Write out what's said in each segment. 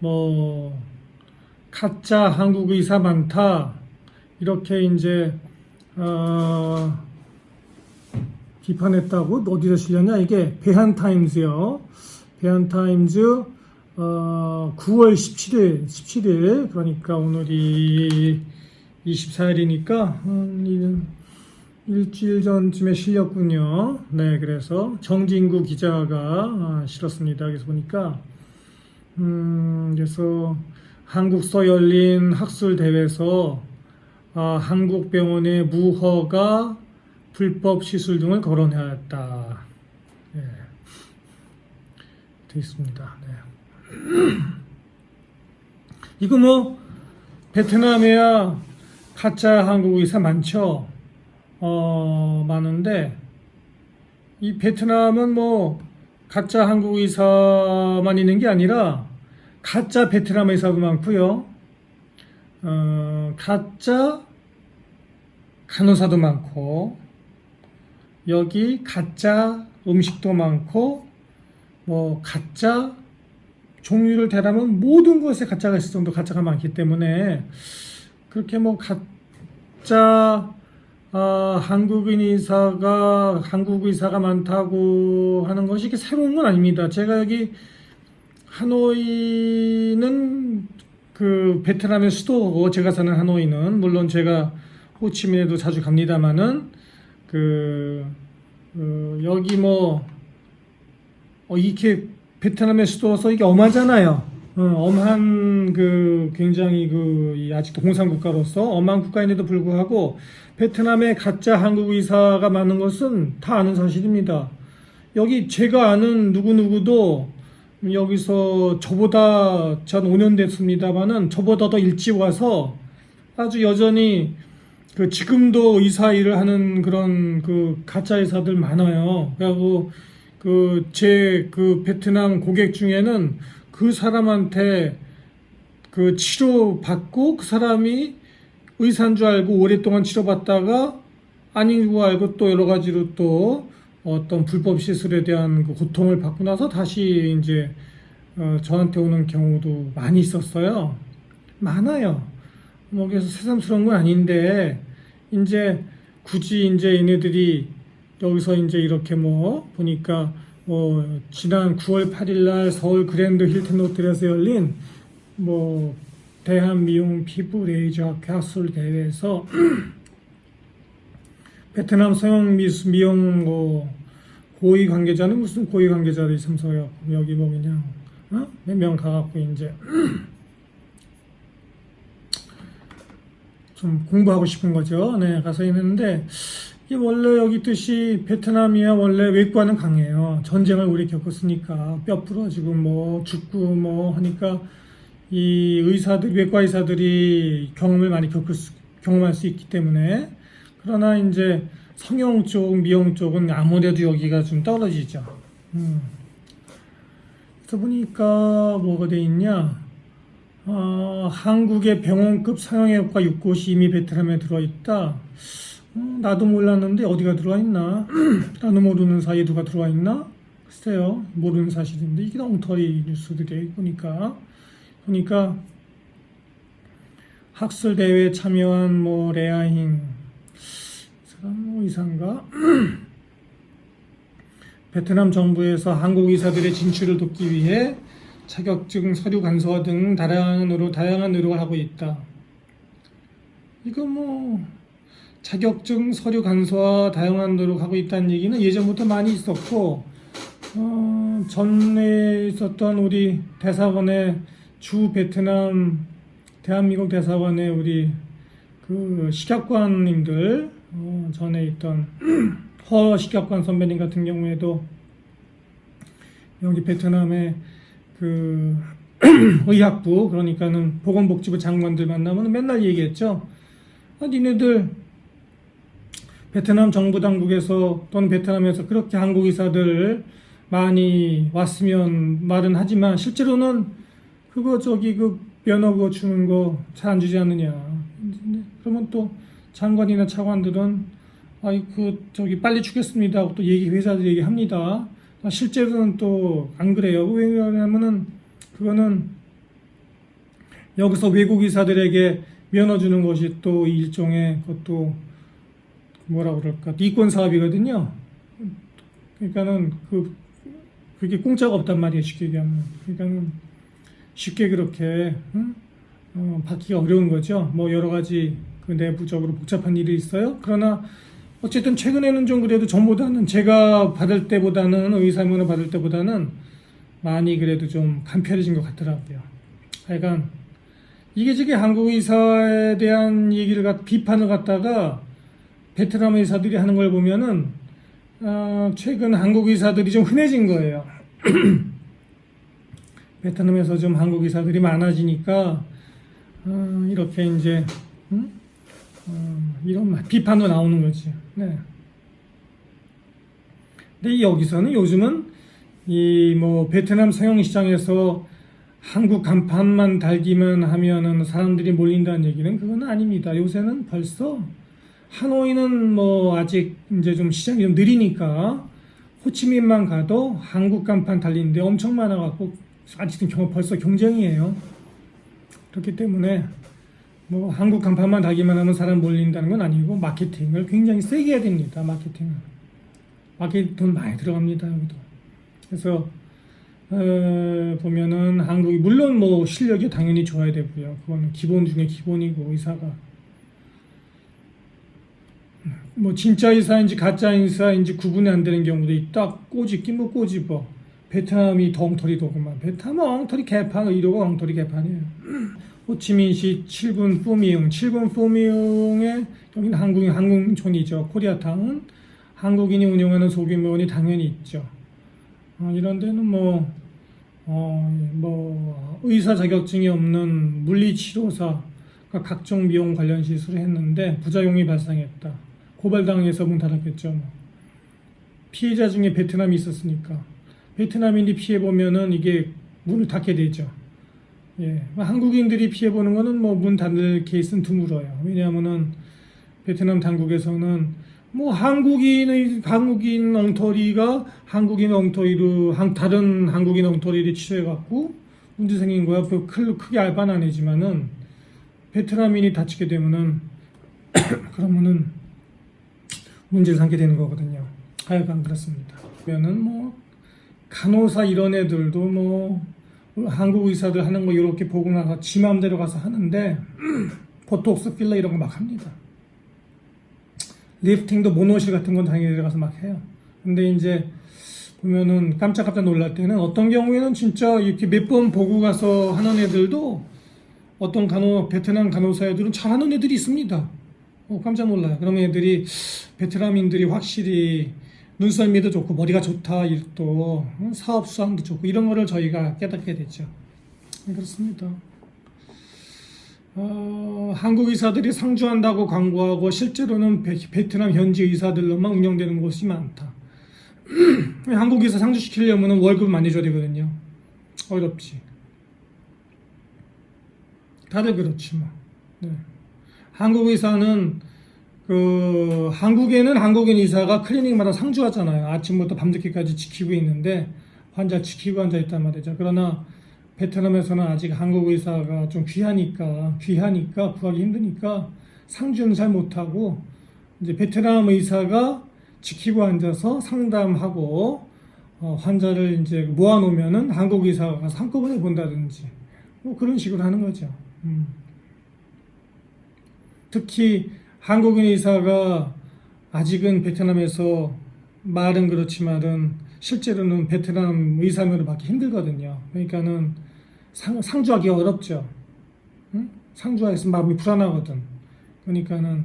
뭐 가짜 한국 의사 많다 이렇게 이제 어, 비판했다고 어디서 실렸냐 이게 배한타임즈요. 배한타임즈 어, 9월 17일 17일 그러니까 오늘이 24일이니까 한 일주일 전쯤에 실렸군요. 네, 그래서 정진구 기자가 아, 실었습니다. 그래서 보니까 음, 그래서 한국서 열린 학술 대회에서 아, 한국 병원의 무허가 불법 시술 등을 거론하였다. 네. 돼 있습니다. 네. 이거 뭐 베트남에야 가짜 한국 의사 많죠. 어, 많은데 이 베트남은 뭐 가짜 한국 의사만 있는 게 아니라 가짜 베트남 의사도 많고요. 어, 가짜 간호사도 많고 여기 가짜 음식도 많고 뭐 가짜 종류를 대라면 모든 것에 가짜가 있을 정도 가짜가 많기 때문에 그렇게 뭐 가짜 아, 한국인 의사가 한국 의사가 많다고 하는 것이 이게 새로운 건 아닙니다. 제가 여기 하노이는 그 베트남의 수도고 제가 사는 하노이는 물론 제가 호치민에도 자주 갑니다만은 그 어, 여기 뭐 어, 이렇게 베트남의 수도라서 이게 엄하잖아요. 어, 엄한 그 굉장히 그이 아직도 공산 국가로서 엄한 국가인데도 불구하고 베트남에 가짜 한국 의사가 많은 것은 다 아는 사실입니다. 여기 제가 아는 누구 누구도 여기서 저보다 전 5년 됐습니다만은 저보다 더 일찍 와서 아주 여전히 그 지금도 의사 일을 하는 그런 그 가짜 의사들 많아요. 그리고 그 제 그 베트남 고객 중에는 그 사람한테 그 치료 받고 그 사람이 의사인 줄 알고 오랫동안 치료받다가 아닌 줄 알고 또 여러 가지로 또 어떤 불법 시술에 대한 그 고통을 받고 나서 다시 이제 어, 저한테 오는 경우도 많이 있었어요. 많아요. 뭐 그래서 새삼스러운 건 아닌데 이제 굳이 이제 얘네들이 여기서 이제 이렇게 뭐 보니까 뭐 지난 9월 8일 날 서울 그랜드 힐튼 호텔에서 열린 뭐 대한 미용 피부 레이저 학회 학술 대회에서 베트남 서양 미수 미용 뭐 고위 관계자는 무슨 고위 관계자들이 참석해갖고 여기 뭐 그냥 어? 몇 명 가갖고 이제 좀 공부하고 싶은 거죠. 네, 가서 있는데 이게 원래 여기 뜻이 베트남이야 원래 외과는 강해요. 전쟁을 오래 겪었으니까 뼈 부러지고 뭐 죽고 뭐 하니까 이 의사들 외과 의사들이 경험을 많이 겪을 수, 경험할 수 있기 때문에 그러나 이제 성형 쪽, 미용 쪽은 아무래도 여기가 좀 떨어지죠. 음. 그래서 보니까 뭐가 돼 있냐? 어, 한국의 병원급 상형외과 6곳이 이미 베트남에 들어있다. 어, 나도 몰랐는데 어디가 들어와 있나? 나도 모르는 사이에 누가 들어와 있나? 글쎄요, 모르는 사실인데 이게 엉터리 뉴스들이 보니까 보니까 학술 대회에 참여한 뭐 레아힝 이 사람 뭐 의사인가? 베트남 정부에서 한국 의사들의 진출을 돕기 위해 자격증 서류 간소화 등 다양한 노력, 다양한 노력을 하고 있다. 이거 뭐 자격증 서류 간소화 다양한 노력하고 있다는 얘기는 예전부터 많이 있었고 어, 전에 있었던 우리 대사관의 주 베트남 대한민국 대사관의 우리 그 식약관님들 어, 전에 있던 허 식약관 선배님 같은 경우에도 여기 베트남의 그 의학부 그러니까는 보건복지부 장관들 만나면 맨날 얘기했죠. 아, 니네들 베트남 정부 당국에서 또는 베트남에서 그렇게 한국 의사들 많이 왔으면 말은 하지만 실제로는 그거 저기 그 면허 그거 주는 거 잘 안 주지 않느냐. 그러면 또 장관이나 차관들은 아이 그 저기 빨리 주겠습니다 하고 또 얘기 회사들 얘기합니다. 아, 실제로는 또 안 그래요. 왜냐하면은 그거는 여기서 외국 의사들에게 면허 주는 것이 또 일종의 그것도 뭐라 그럴까 이권 사업이거든요. 그러니까는 그 그게 공짜가 없단 말이에요 쉽게 얘기하면. 그러니까는 쉽게 그렇게 응? 어, 받기가 어려운 거죠. 뭐 여러 가지 그 내부적으로 복잡한 일이 있어요. 그러나 어쨌든 최근에는 좀 그래도 전보다는 제가 받을 때보다는 의사면허 받을 때보다는 많이 그래도 좀 간편해진 것 같더라고요. 하여간 이게 지금 한국 의사에 대한 얘기를 갖 비판을 갖다가 베트남 의사들이 하는 걸 보면은 어, 최근 한국 의사들이 좀 흔해진 거예요. 베트남에서 좀 한국 의사들이 많아지니까 어, 이렇게 이제 음? 어, 이런 말- 비판도 나오는 거지. 네. 근데 여기서는 요즘은 이 뭐 베트남 서양 시장에서 한국 간판만 달기만 하면은 사람들이 몰린다는 얘기는 그건 아닙니다. 요새는 벌써 하노이는 뭐 아직 이제 좀 시장이 좀 느리니까 호치민만 가도 한국 간판 달리는데 엄청 많아갖고 아직은 경- 벌써 경쟁이에요. 그렇기 때문에 뭐 한국 간판만 달기만 하면 사람 몰린다는 건 아니고 마케팅을 굉장히 세게 해야 됩니다. 마케팅을. 마케팅 돈 많이 들어갑니다. 여기도. 그래서 어, 보면은 한국이 물론 뭐 실력이 당연히 좋아야 되고요. 그거는 기본 중에 기본이고 의사가 뭐 진짜 의사인지 가짜 의사인지 구분이 안 되는 경우도 있다. 꼬집기 뭐 꼬집어. 베트남이 더 엉터리더구만. 베트남은 엉터리 개판 의료가 엉터리 개판이에요. 호치민시 7군 푸미흥, 7군 푸미흥에 여기는 한국 항공촌이죠. 코리아타운 한국인이 운영하는 소규모원이 당연히 있죠. 어, 이런 데는 뭐, 어, 뭐 의사 자격증이 없는 물리치료사 가 각종 미용 관련 시술을 했는데 부작용이 발생했다. 고발당해서 문 닫았겠죠. 뭐. 피해자 중에 베트남이 있었으니까 베트남인이 피해 보면은 이게 문을 닫게 되죠. 예, 한국인들이 피해 보는 거는 뭐 문 닫을 케이스는 드물어요. 왜냐하면은 베트남 당국에서는 뭐 한국인의 한국인 엉터리가 한국인 엉터리로 한, 다른 한국인 엉터리를 치료해 갖고 문제 생긴 거야. 그 크- 크게 알바는 아니지만은 베트남인이 다치게 되면은 그러면은 문제를 삼게 되는 거거든요. 하여간 그렇습니다. 그러면은 뭐 간호사 이런 애들도 뭐 한국 의사들 하는 거 이렇게 보고 나서 지 맘대로 가서 하는데 보톡스 필러 이런 거 막 합니다. 리프팅도 모노실 같은 건 당연히 들어가서 막 해요. 근데 이제 보면은 깜짝깜짝 놀랄 때는 어떤 경우에는 진짜 이렇게 몇 번 보고 가서 하는 애들도 어떤 간호 베트남 간호사 애들은 잘하는 애들이 있습니다. 어, 깜짝 놀라요. 그러면 애들이 베트남인들이 확실히 눈썰미도 좋고 머리가 좋다 이또 어, 사업 수완도 좋고 이런 거를 저희가 깨닫게 됐죠. 네, 그렇습니다. 어, 한국 의사들이 상주한다고 광고하고 실제로는 베, 베트남 현지 의사들로만 운영되는 곳이 많다. 한국 의사 상주시키려면 월급 많이 줘야 되거든요. 어렵지. 다들 그렇지 뭐. 네. 한국 의사는 그 한국에는 한국인 의사가 클리닉마다 상주하잖아요. 아침부터 밤늦게까지 지키고 있는데 환자 지키고 앉아 있단 말이죠. 그러나 베트남에서는 아직 한국 의사가 좀 귀하니까 귀하니까 구하기 힘드니까 상주는 잘 못하고 이제 베트남 의사가 지키고 앉아서 상담하고 어, 환자를 이제 모아놓으면은 한국 의사가 한꺼번에 본다든지 뭐 그런 식으로 하는 거죠. 음. 특히 한국인 의사가 아직은 베트남에서 말은 그렇지만은 실제로는 베트남 의사면을 받기 힘들거든요. 그러니까는 상, 상주하기 어렵죠. 응? 상주하였으면 마음이 불안하거든. 그러니까는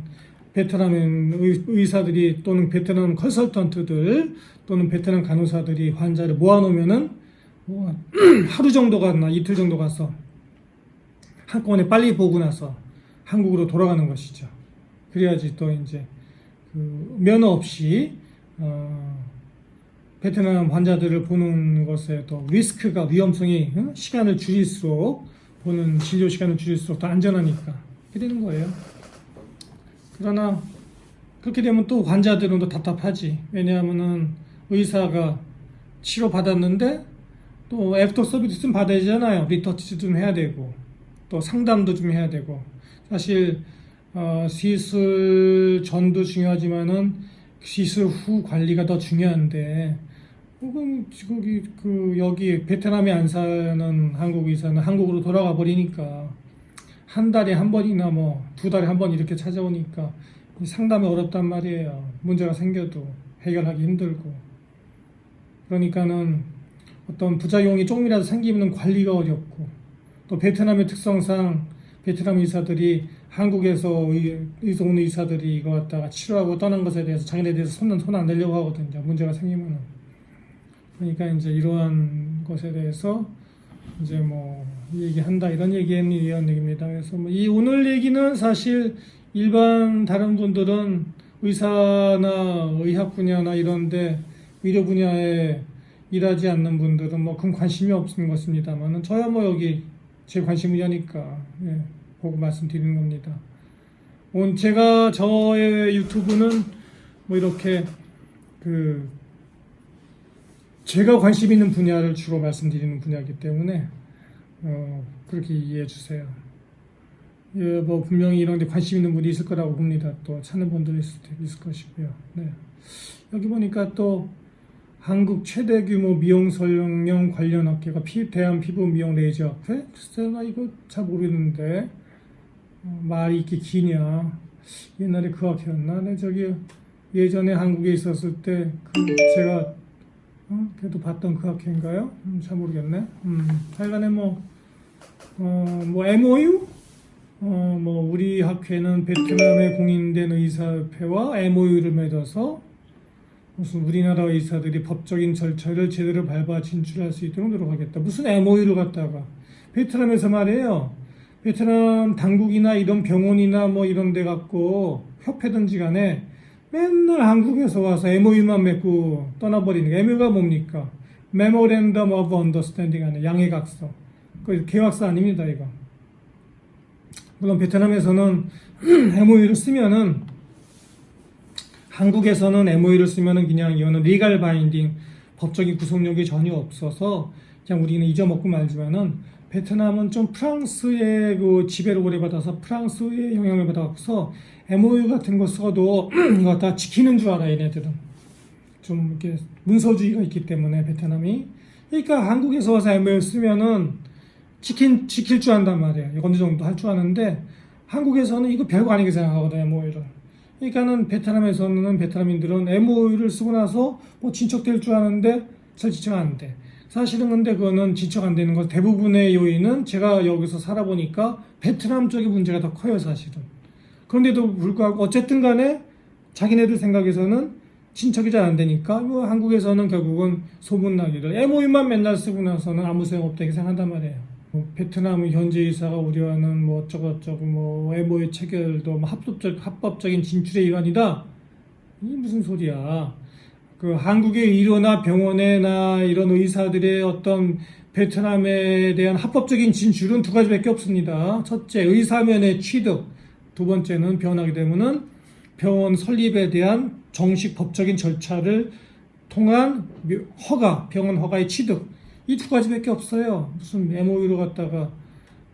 베트남 의- 의사들이 또는 베트남 컨설턴트들 또는 베트남 간호사들이 환자를 모아놓으면은 뭐 하루 정도 갔나 이틀 정도 가서 한꺼번에 빨리 보고 나서 한국으로 돌아가는 것이죠. 그래야지 또 이제 그 면허 없이 어, 베트남 환자들을 보는 것에 더 리스크가 위험성이 응? 시간을 줄일수록 보는 진료 시간을 줄일수록 더 안전하니까 이렇게 되는 거예요. 그러나 그렇게 되면 또 환자들은 또 답답하지. 왜냐하면은 의사가 치료 받았는데 또 애프터 서비스 좀 받아야 되잖아요. 리터치 좀 해야 되고 또 상담도 좀 해야 되고 사실 어, 시술 전도 중요하지만은 시술 후 관리가 더 중요한데 혹은 거기 그 여기 베트남에 안 사는 한국 의사는 한국으로 돌아가 버리니까 한 달에 한 번이나 뭐 두 달에 한 번 이렇게 찾아오니까 이 상담이 어렵단 말이에요. 문제가 생겨도 해결하기 힘들고 그러니까는 어떤 부작용이 조금이라도 생기면 관리가 어렵고 또 베트남의 특성상 베트남 의사들이 한국에서 의, 의사 온 의사들이 이거 갖다가 치료하고 떠난 것에 대해서 자기네 대해서 손은 손 안 내려고 하거든요. 문제가 생기면은 그러니까 이제 이러한 것에 대해서 이제 뭐 얘기한다 이런 얘기는 이런 얘기입니다. 그래서 뭐 이 오늘 얘기는 사실 일반 다른 분들은 의사나 의학 분야나 이런데 의료 분야에 일하지 않는 분들은 뭐 큰 관심이 없는 것입니다만은 저야 뭐 여기 제 관심 분야니까 예, 보고 말씀드리는 겁니다. 오늘 제가 저의 유튜브는 뭐 이렇게 그 제가 관심 있는 분야를 주로 말씀드리는 분야이기 때문에 어, 그렇게 이해해 주세요. 예, 뭐 분명히 이런 데 관심 있는 분이 있을 거라고 봅니다. 또 찾는 분들이 있을, 테- 있을 것이고요. 네. 여기 보니까 또 한국 최대 규모 미용 설령 관련 업계가 피, 대한 피부 미용 레이저 업회? 글쎄 나 이거 잘 모르겠는데 어, 말이 이렇게 기냐 옛날에 그 학회였나? 네, 저기 예전에 한국에 있었을 때 그 제가 어? 그래도 봤던 그 학회인가요? 음, 잘 모르겠네. 음, 하여간에 뭐, 어, 뭐, MOU? 어, 뭐, 우리 학회는 베트남에 공인된 의사협회와 MOU를 맺어서 무슨 우리나라 의사들이 법적인 절차를 제대로 밟아 진출할 수 있도록 노력하겠다. 무슨 MOU를 갖다가. 베트남에서 말이에요. 베트남 당국이나 이런 병원이나 뭐 이런 데 갖고 협회든지 간에 맨날 한국에서 와서 MOU만 맺고 떠나버리는 거. MOU가 뭡니까? Memorandum of Understanding 하는 양해각서. 그 계약서 아닙니다, 이거. 물론 베트남에서는 MOU를 쓰면은 한국에서는 MOU를 쓰면은 그냥 이거는 리갈 바인딩 법적인 구속력이 전혀 없어서 그냥 우리는 잊어먹고 말지만은 베트남은 좀 프랑스의 그 지배를 오래 받아서 프랑스의 영향을 받아서 MOU 같은 거 써도 이거 다 지키는 줄 알아 얘네들은. 좀 이렇게 문서주의가 있기 때문에 베트남이. 그러니까 한국에서 와서 MOU 쓰면은 지킨 지킬 줄 안단 말이에요. 어느 정도 할 줄 아는데 한국에서는 이거 별거 아니게 생각하거든 MOU를. 그러니까는 베트남에서는 베트남인들은 MOU를 쓰고 나서 뭐 진척될 줄 아는데 잘 진척 안 돼. 사실은 근데 그거는 진척 안 되는 거 대부분의 요인은 제가 여기서 살아보니까 베트남 쪽의 문제가 더 커요 사실은. 그런데도 불구하고 어쨌든 간에 자기네들 생각에서는 진척이 잘 안 되니까 뭐 한국에서는 결국은 소문나기를 MOU만 맨날 쓰고 나서는 아무 소용 없다 이렇게 생각한단 말이에요. 뭐 베트남 현지 의사가 우려하는 뭐 어쩌고저쩌고 뭐 MOU 체결도 뭐 합법적 합법적인 진출의 일환이다. 이게 무슨 소리야? 그 한국의 의료나 병원에나 이런 의사들의 어떤 베트남에 대한 합법적인 진출은 두 가지밖에 없습니다. 첫째, 의사면의 취득. 두 번째는 변하게 되면은 병원 설립에 대한 정식 법적인 절차를 통한 허가, 병원 허가의 취득. 이 두 가지밖에 없어요. 무슨 MOU로 갖다가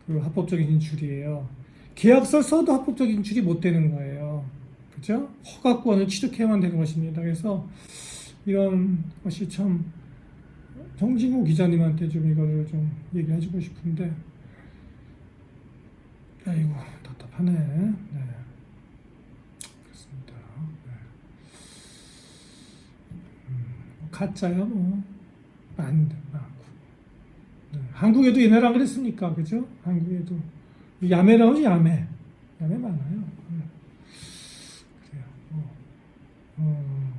그 합법적인 진출이에요. 계약서 써도 합법적인 진출이 못 되는 거예요. 그죠? 허가권을 취득해야만 되는 것입니다. 그래서 이런 것이 참 정진구 기자님한테 좀 이거를 좀 얘기해주고 싶은데 아이고 답답하네. 네. 그렇습니다. 네. 음, 가짜야 뭐 안, 많고 네. 한국에도 얘네랑 그랬으니까 그죠? 한국에도 야매라고 야매 야매 많아요. 뭐, 어,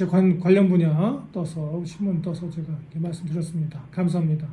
제 관, 관련 분야 떠서 신문 떠서 제가 이렇게 말씀드렸습니다. 감사합니다.